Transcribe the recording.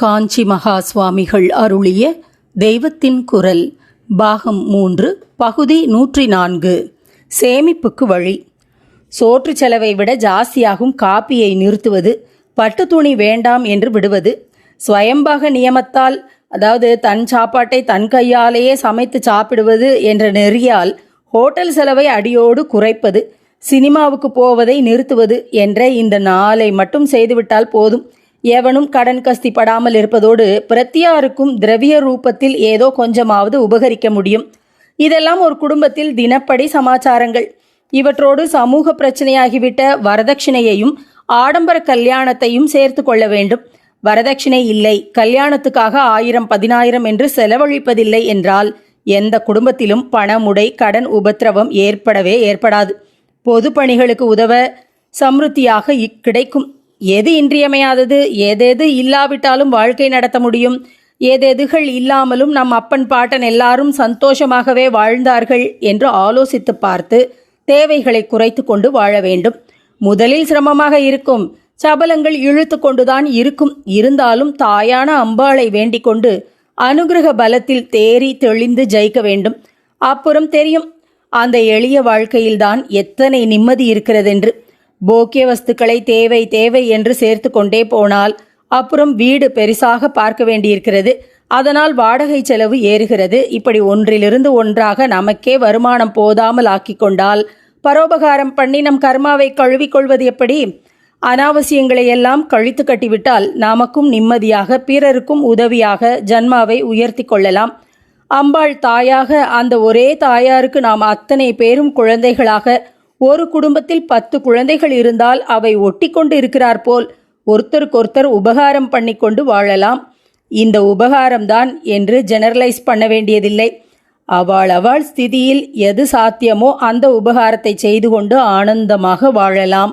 காஞ்சி மகா சுவாமிகள் அருளிய தெய்வத்தின் குரல் பாகம் மூன்று பகுதி நூற்றி நான்கு. சேமிப்புக்கு வழி. சோற்று செலவை விட ஜாஸ்தியாகும் காப்பியை நிறுத்துவது பட்டு துணி வேண்டாம் என்று விடுவது ஸ்வயம்பாக நியமத்தால் அதாவது தன் சாப்பாட்டை தன் கையாலேயே சமைத்து சாப்பிடுவது என்ற நெறியால் ஹோட்டல் செலவை அடியோடு குறைப்பது சினிமாவுக்கு போவதை நிறுத்துவது என்ற இந்த நாளை மட்டும் செய்துவிட்டால் போதும். எவனும் கடன் கஸ்தி படாமல் இருப்பதோடு பிரத்தியாருக்கும் திரவிய ரூபத்தில் ஏதோ கொஞ்சமாவது உபகரிக்க முடியும். இதெல்லாம் ஒரு குடும்பத்தில் தினப்படி சமாச்சாரங்கள். இவற்றோடு சமூக பிரச்சனையாகிவிட்ட வரதட்சணையையும் ஆடம்பர கல்யாணத்தையும் சேர்த்து கொள்ள வேண்டும். வரதட்சணை இல்லை கல்யாணத்துக்காக ஆயிரம் பதினாயிரம் என்று செலவழிப்பதில்லை என்றால் எந்த குடும்பத்திலும் பணமுடை கடன் உபத்திரவம் ஏற்படவே ஏற்படாது. பொது பணிகளுக்கு உதவ சம்ருத்தியாக இக் கிடைக்கும். எது இன்றியமையாதது ஏதேது இல்லாவிட்டாலும் வாழ்க்கை நடத்த முடியும். ஏதேதுகள் இல்லாமலும் நம் அப்பன் பாட்டன் எல்லாரும் சந்தோஷமாகவே வாழ்ந்தார்கள் என்று ஆலோசித்து பார்த்து தேவைகளை குறைத்து கொண்டு வாழ வேண்டும். முதலில் சிரமமாக இருக்கும். சபலங்கள் இழுத்து கொண்டுதான் இருக்கும். இருந்தாலும் தாயான அம்பாளை வேண்டிக் கொண்டு அனுகிரக பலத்தில் தேறி தெளிந்து ஜெயிக்க வேண்டும். அப்புறம் தெரியும். அந்த எளிய வாழ்க்கையில்தான் எத்தனை நிம்மதி இருக்கிறதென்று. போக்கிய வஸ்துக்களை தேவை தேவை என்று சேர்த்து கொண்டே போனால் அப்புறம் வீடு பெரிசாக பார்க்க வேண்டியிருக்கிறது. அதனால் வாடகை செலவு ஏறுகிறது. இப்படி ஒன்றிலிருந்து ஒன்றாக நமக்கே வருமானம் போதாமல் ஆக்கிக் கொண்டால் பரோபகாரம் பண்ணி நம் கர்மாவை கழுவிக்கொள்வது எப்படி? அனாவசியங்களை எல்லாம் கழித்து கட்டிவிட்டால் நமக்கும் நிம்மதியாக பிறருக்கும் உதவியாக ஜன்மாவை உயர்த்தி கொள்ளலாம். அம்பாள் தாயாக அந்த ஒரே தாயாருக்கு நாம் அத்தனை பேரும் குழந்தைகளாக ஒரு குடும்பத்தில் பத்து குழந்தைகள் இருந்தால் அவை ஒட்டி கொண்டு இருக்கிறார் போல் ஒருத்தருக்கொருத்தர் உபகாரம் பண்ணிக்கொண்டு வாழலாம். இந்த உபகாரம்தான் என்று ஜெனரலைஸ் பண்ண வேண்டியதில்லை. அவள் அவள் ஸ்திதியில் எது சாத்தியமோ அந்த உபகாரத்தை செய்து கொண்டு ஆனந்தமாக வாழலாம்.